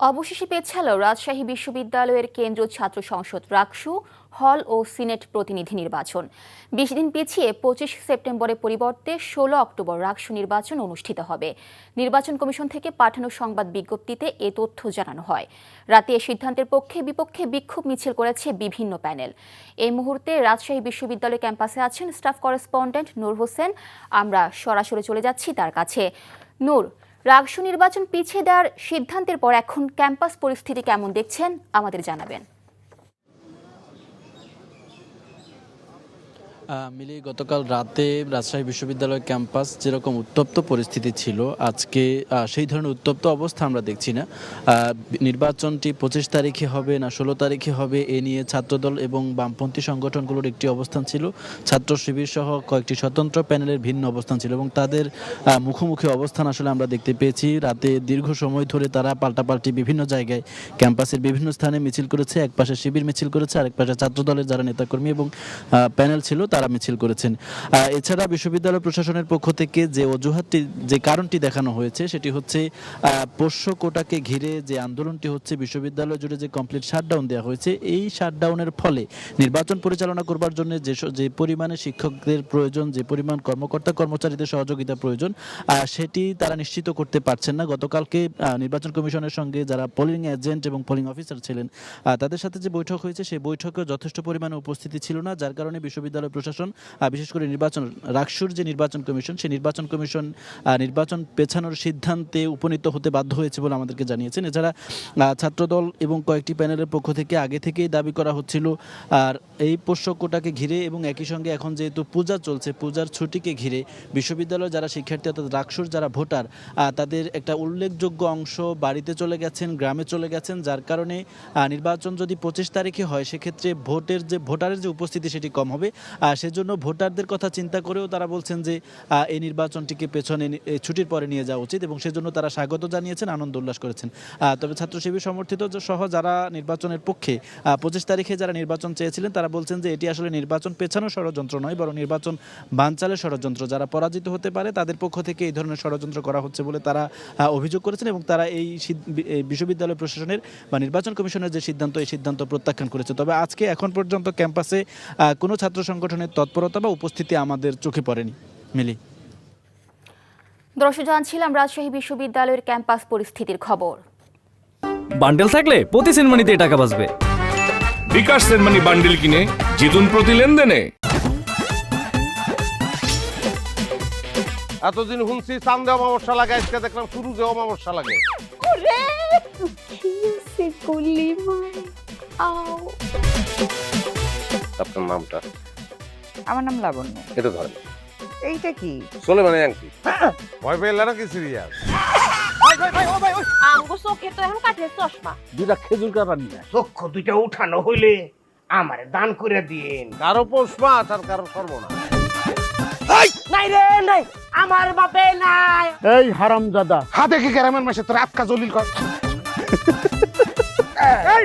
অবশেষে পেছালো রাজশাহী বিশ্ববিদ্যালয়ের কেন্দ্রীয় ছাত্র সংসদ রাকসু, হল ও সিনেট প্রতিনিধি নির্বাচন। বিশ দিন পিছিয়ে পঁচিশ সেপ্টেম্বরের পরিবর্তে ষোলো অক্টোবর রাকসু নির্বাচন অনুষ্ঠিত হবে। নির্বাচন কমিশন থেকে পাঠানো সংবাদ বিজ্ঞপ্তিতে এ তথ্য জানানো হয়। রাতে এ সিদ্ধান্তের পক্ষে বিপক্ষে বিক্ষোভ মিছিল করেছে বিভিন্ন প্যানেল। এই মুহূর্তে রাজশাহী বিশ্ববিদ্যালয় ক্যাম্পাসে আছেন স্টাফ করেসপন্ডেন্ট নূর হোসেন। আমরা সরাসরি চলে যাচ্ছি তার কাছে। নূর রাগসু নির্বাচন পিছিয়ে দেওয়ার সিদ্ধান্তের পর এখন ক্যাম্পাস পরিস্থিতি কেমন দেখছেন? আমাদের জানাবেন। মিলি, গতকাল রাতে রাজশাহী বিশ্ববিদ্যালয় ক্যাম্পাস যেরকম উত্তপ্ত পরিস্থিতি ছিল, আজকে সেই ধরনের উত্তপ্ত অবস্থা আমরা দেখছি না। নির্বাচনটি পঁচিশ তারিখে হবে না ষোলো তারিখে হবে এ নিয়ে ছাত্রদল এবং বামপন্থী সংগঠনগুলোর একটি অবস্থান ছিল। ছাত্র শিবির সহ কয়েকটি স্বতন্ত্র প্যানেলের ভিন্ন অবস্থান ছিল এবং তাদের মুখোমুখি অবস্থান আসলে আমরা দেখতে পেয়েছি। রাতে দীর্ঘ সময় ধরে তারা পাল্টাপাল্টি বিভিন্ন জায়গায় ক্যাম্পাসের বিভিন্ন স্থানে মিছিল করেছে এক পাশে শিবির মিছিল করেছে, আরেক পাশে ছাত্রদলের যারা নেতাকর্মী এবং প্যানেল ছিল তারা মিছিল করেছেন। এছাড়া বিশ্ববিদ্যালয় প্রশাসনের পক্ষ থেকে যে অজুহাতটি, যে কারণটি দেখানো হয়েছে, সেটি হচ্ছে পোষ্য কোটাকে ঘিরে যে আন্দোলনটি হচ্ছে, বিশ্ববিদ্যালয় জুড়ে যে কমপ্লিট শাটডাউন দেওয়া হয়েছে, এই শাটডাউনের ফলে নির্বাচন পরিচালনা করবার জন্য যে যে পরিমাণে শিক্ষকদের প্রয়োজন, যে পরিমাণ কর্মকর্তা, কর্মচারীদের সহযোগিতা প্রয়োজন সেটি তারা নিশ্চিত করতে পারছেন না। গতকালকে নির্বাচন কমিশনের সঙ্গে যারা পোলিং এজেন্ট এবং পোলিং অফিসার ছিলেন তাদের সাথে যে বৈঠক হয়েছে, সেই বৈঠকেও যথেষ্ট পরিমাণে উপস্থিতি ছিল না, যার কারণে বিশ্ববিদ্যালয় প্রশাসন আহ, বিশেষ করে নির্বাচন রাকসুর যে নির্বাচন কমিশন সেই নির্বাচন কমিশন নির্বাচন পেছানোর সিদ্ধান্তে উপনীত হতে বাধ্য হয়েছে বলে আমাদেরকে জানিয়েছেন। এছাড়া ছাত্রদল এবং কয়েকটি প্যানেলের পক্ষ থেকে আগে থেকেই দাবি করা হচ্ছিল আর এই পোষ্য কোটাকে ঘিরে এবং একই সঙ্গে এখন যেহেতু পূজা চলছে পূজার ছুটিকে ঘিরে বিশ্ববিদ্যালয়ের যারা শিক্ষার্থী অর্থাৎ রাকসুর যারা ভোটার তাদের একটা উল্লেখযোগ্য অংশ বাড়িতে চলে গেছেন গ্রামে চলে গেছেন যার কারণে নির্বাচন যদি পঁচিশ তারিখে হয় সেক্ষেত্রে ভোটের যে ভোটারের যে উপস্থিতি সেটি কম হবে। সেজন্য ভোটারদের কথা চিন্তা করেও তারা বলছেন যে এই নির্বাচনটিকে পেছনে ছুটির পরে নিয়ে যাওয়া উচিত এবং সেজন্য তারা স্বাগত জানিয়েছেন, আনন্দ উল্লাস করেছেন। তবে ছাত্র শিবির সমর্থিত সহ যারা নির্বাচনের পক্ষে পঁচিশ তারিখে যারা নির্বাচন চেয়েছিলেন, তারা বলছেন যে, এটি আসলে নির্বাচন পেছানো ষড়যন্ত্র নয়, বরং নির্বাচন বানচালের ষড়যন্ত্র। যারা পরাজিত হতে পারে, তাদের পক্ষ থেকে এই ধরনের ষড়যন্ত্র করা হচ্ছে বলে তারা অভিযোগ করেছেন এবং তারা এই বিশ্ববিদ্যালয় প্রশাসনের বা নির্বাচন কমিশনের যে সিদ্ধান্ত, এই সিদ্ধান্ত প্রত্যাখ্যান করেছে। তবে আজকে, এখন পর্যন্ত ক্যাম্পাসে কোনো ছাত্র সংগঠনের তৎপরতা বা উপস্থিতি আমাদের চোখে পড়েনি। মিলি। দর্শক জানছিলাম রাজশাহী বিশ্ববিদ্যালয়ের ক্যাম্পাস পরিস্থিতির খবর। বান্ডেল থাকলে প্রতি সেনমানিতে টাকা বাঁচবে। বিকাশ সেনমানি বান্ডিল কিনে জিতুন প্রতি লেনদেনে। এতদিন শুনছি চান্দে অমাবস্যা লাগে আজকে দেখলাম শুরু যে অমাবস্যা লাগে। আপনার নামটা? আমার নাম লাবণ্য। এটা ধরেন এইটা কি? চলে মানে আংটি ভয় পেলে নাকি সিরিয়াস? আঙ্গু চোখে তো এখন কাঠের চশমা। দুইটা খেজুর চক্ষু দুইটা উঠানো হইলে আমারে দান করে দিন কারও পোষ মাছ আর কারও সর্বনা নাই রে নাই! আমার বাপে নাই। এই হারামজাদা। হাতে কি গ্রামের মাসে তোর আটকা জলিল কর? এই,